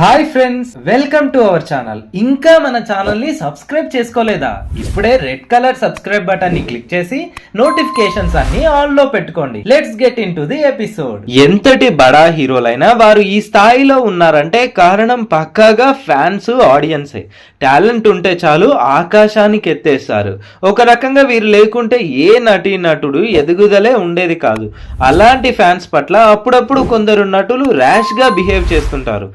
Hi friends welcome to our channel. ఇంకా మన ఛానల్ని సబ్స్క్రైబ్ చేసుకోలేదా? ఇప్పుడే రెడ్ కలర్ సబ్స్క్రైబ్ బటన్ని క్లిక్ చేసి నోటిఫికేషన్స్ అన్ని ఆన్లో పెట్టుకోండి. Let's get into the episode ఎంతటి బడా హీరోలైనా వారు ఈ స్థాయిలో ఉన్నారంటే కారణం పక్కాగా ఫ్యాన్స్ ఆడియన్సే టాలెంట్ ఉంటే చాలు ఆకాశానికి ఎత్తేస్తారు. ఒక రకంగా వీరు లేకుంటే ఏ నటీ నటుడు ఎదుగుదలే ఉండేది కాదు. అలాంటి ఫ్యాన్స్ పట్ల అప్పుడప్పుడు కొందరు నటులు ర్యాష్గా బిహేవ్ చేస్తుంటారు.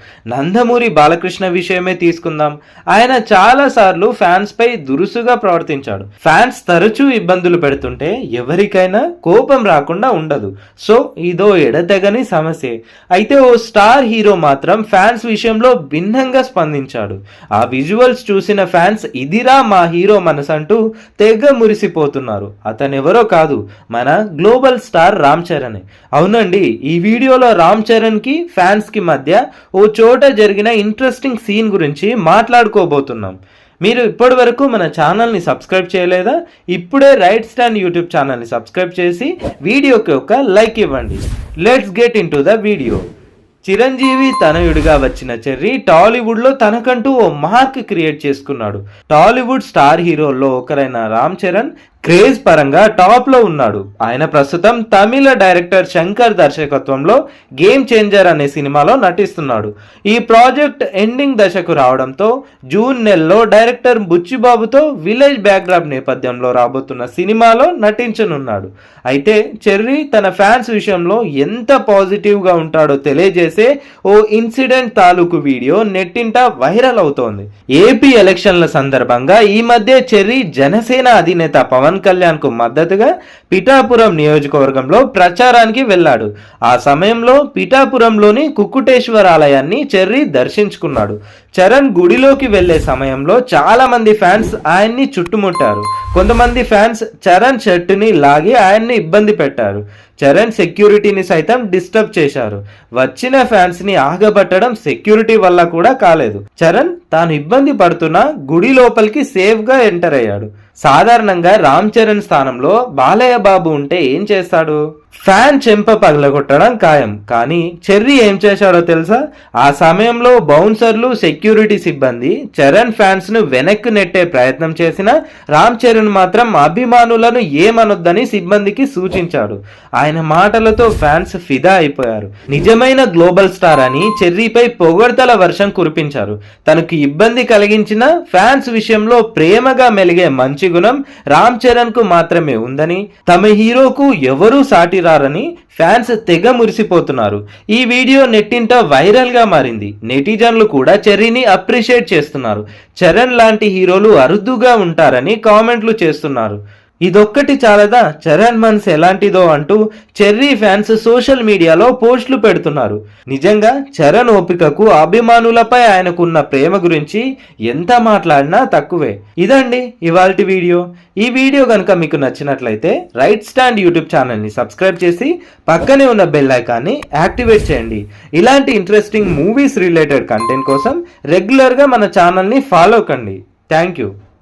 నందమూరి బాలకృష్ణ విషయమే తీసుకుందాం. ఆయన చాలా సార్లు ఫ్యాన్స్ పై దురుసుగా ప్రవర్తించాడు. ఫ్యాన్స్ తరచూ ఇబ్బందులు పెడుతుంటే ఎవరికైనా కోపం రాకుండా ఉండదు. సో ఇదో ఎడతెగని సమస్య. అయితే ఓ స్టార్ హీరో మాత్రం ఫ్యాన్స్ విషయంలో భిన్నంగా స్పందించాడు. ఆ విజువల్స్ చూసిన ఫ్యాన్స్ ఇదిరా మా హీరో మనసంటూ తెగ మురిసిపోతున్నారు. అతనెవరో కాదు మన గ్లోబల్ స్టార్ రామ్ చరణ్. అవునండి ఈ వీడియోలో రామ్ చరణ్కి ఫ్యాన్స్కి మధ్య ఓ చోట జరిగిన ఇంట్రెస్టింగ్ సీన్ గురించి మాట్లాడుకోబోతున్నాం. మీరు ఇప్పటి వరకు మన ఛానల్ని సబ్స్క్రైబ్ చేయలేదా? ఇప్పుడే రైట్ స్టాండ్ యూట్యూబ్ ఛానల్ని సబ్స్క్రైబ్ చేసి వీడియోకి ఒక లైక్ ఇవ్వండి. Let's get into the video Chiranjeevi తనయుడిగా వచ్చిన చెర్రీ టాలీవుడ్లో తనకంటూ ఓ మార్క్ క్రియేట్ చేసుకున్నాడు. టాలీవుడ్ స్టార్ హీరోల్లో ఒకరైన రామ్ చరణ్ క్రేజ్ పరంగా టాప్లో ఉన్నాడు. ఆయన ప్రస్తుతం తమిళ డైరెక్టర్ శంకర్ దర్శకత్వంలో గేమ్ చేంజర్ అనే సినిమాలో నటిస్తున్నాడు. ఈ ప్రాజెక్ట్ ఎండింగ్ దశకు రావడంతో జూన్ నెలలో డైరెక్టర్ బుచ్చిబాబుతో విలేజ్ బ్యాక్డ్రాప్ నేపథ్యంలో రాబోతున్న సినిమాలో నటించనున్నాడు. అయితే చెర్రీ తన ఫ్యాన్స్ విషయంలో ఎంత పాజిటివ్గా ఉంటాడో తెలియజేసే ఓ ఇన్సిడెంట్ తాలూకు వీడియో నెట్టింట వైరల్ అవుతోంది. ఏపీ ఎలక్షన్ల సందర్భంగా ఈ మధ్య చెర్రీ జనసేన అధినేత పవన్ కళ్యాణ్కు మద్దతుగా పిఠాపురం నియోజకవర్గంలో ప్రచారానికి వెళ్ళాడు. ఆ సమయంలో పిఠాపురంలోని కుక్కుటేశ్వర ఆలయాన్ని చెర్రీ దర్శించుకున్నాడు. చరణ్ గుడిలోకి వెళ్ళే సమయంలో చాలా మంది ఫ్యాన్స్ ఆయన్ని చుట్టుముట్టారు. కొంతమంది ఫ్యాన్స్ చరణ్ షర్టుని లాగి ఆయన్ని ఇబ్బంది పెట్టారు. చరణ్ సెక్యూరిటీని సైతం డిస్టర్బ్ చేశారు. వచ్చిన ఫ్యాన్స్ని ఆగబట్టడం సెక్యూరిటీ వల్ల కూడా కాలేదు. చరణ్ తాను ఇబ్బంది పడుతున్న గుడి లోపలికి సేఫ్గా ఎంటర్ అయ్యాడు. సాధారణంగా రామ్ చరణ్ స్థానంలో బాలయ్య బాబు ఉంటే ఏం చేస్తాడు? ఫ్యాన్ చెంప పగలగొట్టడం ఖాయం. కానీ చెర్రీ ఏం చేశాడో తెలుసా? ఆ సమయంలో బౌన్సర్లు సెక్యూరిటీ సిబ్బంది చరణ్ ఫ్యాన్స్ను వెనక్కి నెట్టే ప్రయత్నం చేసిన రామ్ చరణ్ మాత్రం అభిమానులను ఏమనొద్దని సిబ్బందికి సూచించాడు. ఆయన మాటలతో ఫ్యాన్స్ ఫిదా అయిపోయారు. నిజమైన గ్లోబల్ స్టార్ అని చెర్రీపై పొగడ్తల వర్షం కురిపించారు. తనకు ఇబ్బంది కలిగించిన ఫ్యాన్స్ విషయంలో ప్రేమగా మెలిగే మంచి గుణం రామ్ చరణ్కు మాత్రమే ఉందని తమ హీరోకు ఎవరూ సాటి రారని ఫ్యాన్స్ తెగ మురిసిపోతున్నారు. ఈ వీడియో నెట్టింట వైరల్గా మారింది. నెటిజన్లు కూడా చెర్రీని అప్రిషియేట్ చేస్తున్నారు. చరణ్ లాంటి హీరోలు అరుదుగా ఉంటారని కామెంట్లు చేస్తున్నారు. ఇదొక్కటి చాలదా? చరణ్ మన్స్ ఎలాంటిదో అంటూ చెర్రీ ఫ్యాన్స్ సోషల్ మీడియాలో పోస్టులు పెడుతున్నారు. నిజంగా చరణ్ ఓపికకు అభిమానులపై ఆయనకున్న ప్రేమ గురించి ఎంత మాట్లాడినా తక్కువే. ఇదండి ఇవాల్టి వీడియో. ఈ వీడియో కనుక మీకు నచ్చినట్లయితే రైట్ స్టాండ్ యూట్యూబ్ ఛానల్ని సబ్స్క్రైబ్ చేసి పక్కనే ఉన్న బెల్ ఐకాన్ని యాక్టివేట్ చేయండి. ఇలాంటి ఇంట్రెస్టింగ్ మూవీస్ రిలేటెడ్ కంటెంట్ కోసం రెగ్యులర్గా మన ఛానల్ని ఫాలో కండి. Thank you